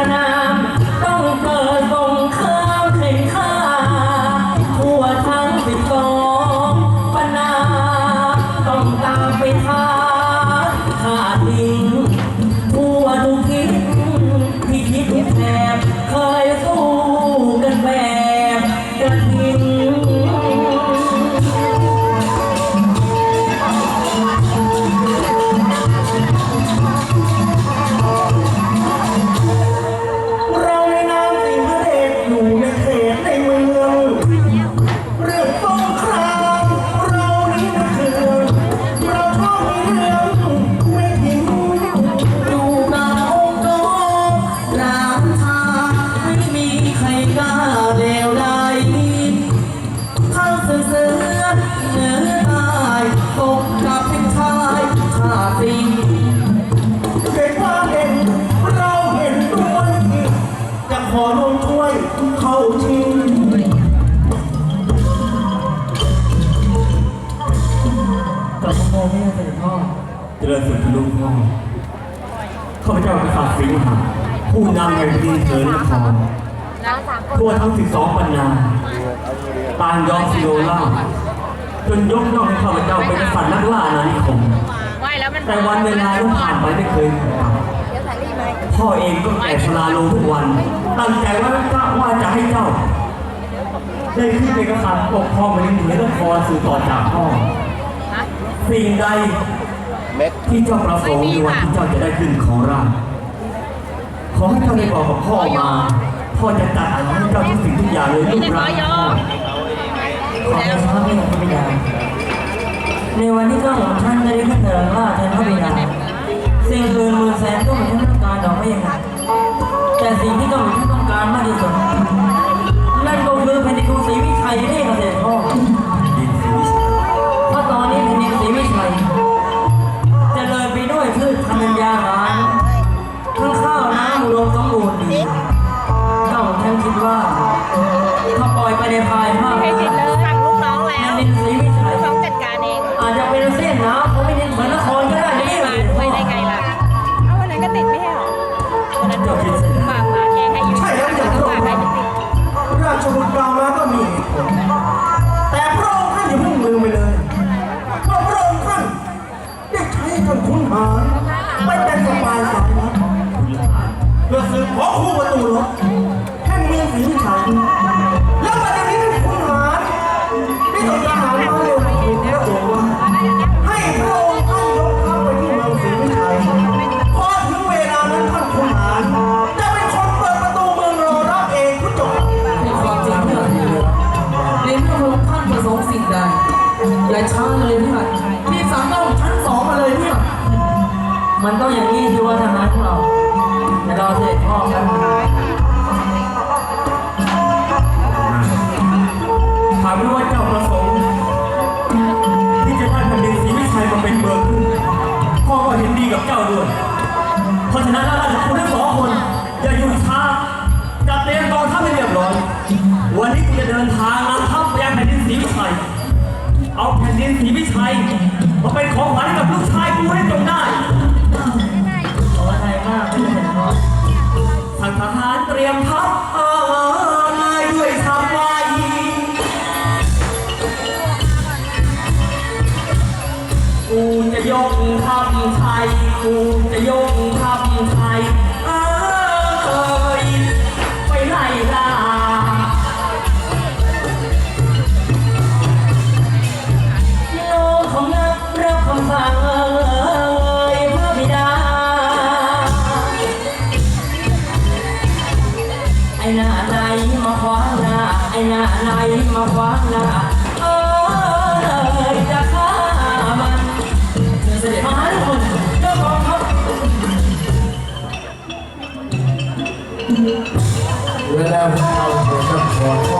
Sarana เจริญสุขลูกพ่อข้าพเจ้ากษัตริย์สิงห์หาผู้นำแห่งดินเถินนครทั่วทั้ง 12 ปัญญาปางยองซิโรล่าจนยกย่องให้ข้าพเจ้าเป็นกษัตริย์นักล่าอาณานิคมแต่วันเวลาที่ผ่านไปไม่เคยพ่อเองก็แก่ชราลงทุกวัน ตั้งใจว่าจะว่าจะให้เจ้าได้ขึ้นเป็นกษัตริย์ปกครองแผ่นดินเหนือนครสืบต่อจากพ่อสิ่งใด เม็ด ที่เจ้าประสงค์ในวันที่เจ้าจะได้ขึ้นของราชขอให้เจ้าได้บอกกับพ่อมา พ่อจะตัดหาให้เจ้าทุกสิ่งทุกอย่างเลยลูกรักพ่อขอให้พระไม่หลงพระบิดาในวันที่เจ้าของท่านได้ขึ้นเถิดว่าแทนพระบิดา ถ้าปล่อยไปในภายภาคเพจติดเลยสั่งลูกน้องแล้วแผ่นดินศรีวิชัยลูกน้องจัดการเองอาจจะเป็นเส้นน้ำเขาไม่ได้เหมือนนครก็ได้ไม่นี่ได้เลมายด้วยได้ไงล่ะ เอาวันนั้นก็ติดไม่ใช่หรอวันนั้นฝากมาแจ้งให้อยู่ใช่แล้วจะฝากให้ติด ราชบุตรเรามาก็มีเหตุผลแต่พระองค์ท่านอย่าเพิ่งลืมไปเลยว่าพระองค์ท่านได้ใช้ท่านขุนหารไปเป็นสปายสายลับเพื่อสืบขอคู่ประตูรบ มันต้องอย่างนี้ที่ว่าทหารของเราแต่เราเสด็จพ่อกันถามว่าเจ้าประสงค์ที่จะได้แผ่นดินศรีวิชัยมาเป็นเมืองขึ้นพ่อก็เห็นดีกับเจ้าด้วย เพราะฉะนั้นราชคุณทั้งสองคน อย่าอยู่ช้าจัดเตรียมกองทัพให้เรียบร้อย วันนี้กูจะเดินทางนำทัพไปยังแผ่นดินศรีวิชัย เอาแผ่นดินศรีวิชัยมาเป็นของขวัญกับลูกชาย กูจะยกทัพไทย กูจะยกทัพไทยเอ้ยไปไล่ล่าโลกของนักรับคำสั่งเอ่ยพระบิดา ไอ้หน้าไหนมาขวางหน้า ไอ้หน้าไหนมาขวางหน้า Well, I was trying to